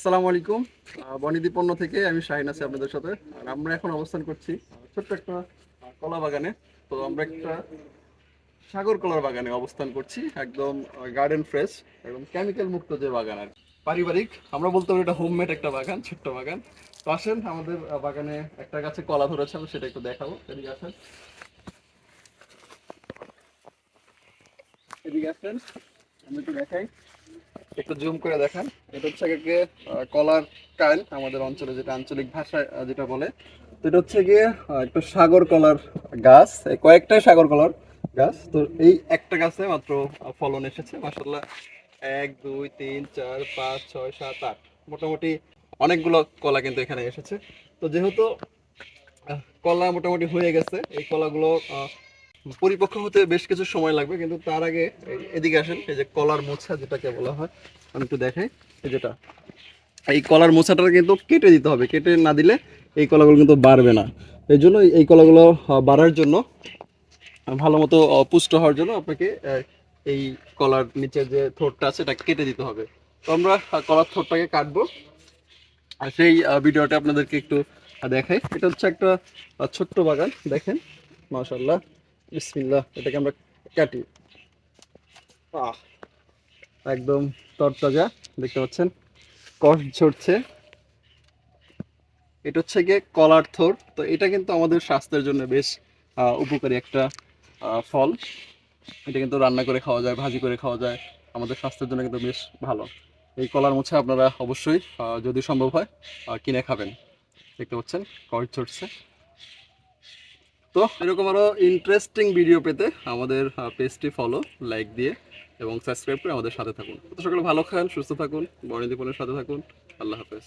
আসসালামু আলাইকুম। আহ, বনিদি পণ্য থেকে আমি শাহিন আছি আপনাদের সাথে। আর আমরা এখন অবস্থান করছি ছোট্ট একটা কলা বাগানে। তো আমরা একটা সাগর কলার বাগানে অবস্থান করছি একদম গার্ডেন ফ্রেশ একদম কেমিক্যাল মুক্ত যে বাগান আর পারিবারিক আমরা বলতে পারি এটা হোমমেড একটা বাগান ছোট্ট বাগান। তো আসেন আমাদের বাগানে একটা গাছে কলা ধরেছে আমি সেটা একটু দেখাবো। এদিকে আসেন। এদিকে আসেন আমি একটু দেখাই। একটু জুম করে দেখান। এটা হচ্ছে গিয়ে কলার কাইল আমাদের অঞ্চলে যেটা আঞ্চলিক ভাষায় যেটা বলে। তো এটা হচ্ছে গিয়ে একটা সাগর কলার গাছ, এই কয়েকটাই সাগর কলার গাছ। তো এই একটা গাছে মাত্র ফলন এসেছে মাসাল্লাহ এক, দুই, তিন, চার, পাঁচ, ছয়, সাত, আট। মোটামুটি অনেকগুলো কলা কিন্তু এখানে এসেছে। তো যেহেতু কলা মোটামুটি হয়ে গেছে, এই কলাগুলো পরিপক্ক হতে বেশ কিছু সময় লাগবে, কিন্তু তার আগে এদিকে আসেন, এই যে কলার মোছা যেটাকে বলা হয়, আমি একটু দেখাই যেটা। এই কলার মোছাটা কিন্তু কেটে দিতে হবে, কেটে না দিলে এই কলাগুলো কিন্তু বাড়বে না। এই জন্য এই কলাগুলো বাড়ার জন্য, ভালো মতো পুষ্ট হওয়ার জন্য আপনাকে এই কলার নিচে যে থোরটা আছে, এটা কেটে দিতে হবে। তো আমরা কলার থোরটাকে কাটবো। আর সেই ভিডিওটা আপনাদেরকে একটু দেখাই। এটা হচ্ছে একটা ছোট্ট বাগান, দেখেন মাশাল্লাহ বিসমিল্লাহ, এটাকে আমরা কাটি। আহ একদম তরতাজা, দেখতে পাচ্ছেন? কষ ঝরছে। এটা হচ্ছে গিয়ে কলার থোর। তো এটা কিন্তু আমাদের স্বাস্থ্যের জন্য বেশ উপকারী একটা ফল। এটা কিন্তু রান্না করে খাওয়া যায়, ভাজি করে খাওয়া যায়। আমাদের স্বাস্থ্যের জন্য কিন্তু বেশ ভালো। এই কলার মোছা আপনারা অবশ্যই যদি সম্ভব হয় কিনে খাবেন। দেখতে পাচ্ছেন? কষ ঝরছে। তো এরকম আরও ইন্টারেস্টিং ভিডিও পেতে আমাদের পেজটি ফলো লাইক দিয়ে এবং সাবস্ক্রাইব করে আমাদের সাথে থাকুন। সকলে ভালো খান সুস্থ থাকুন বর্ণিদীপনের সাথে থাকুন। আল্লাহ হাফেজ।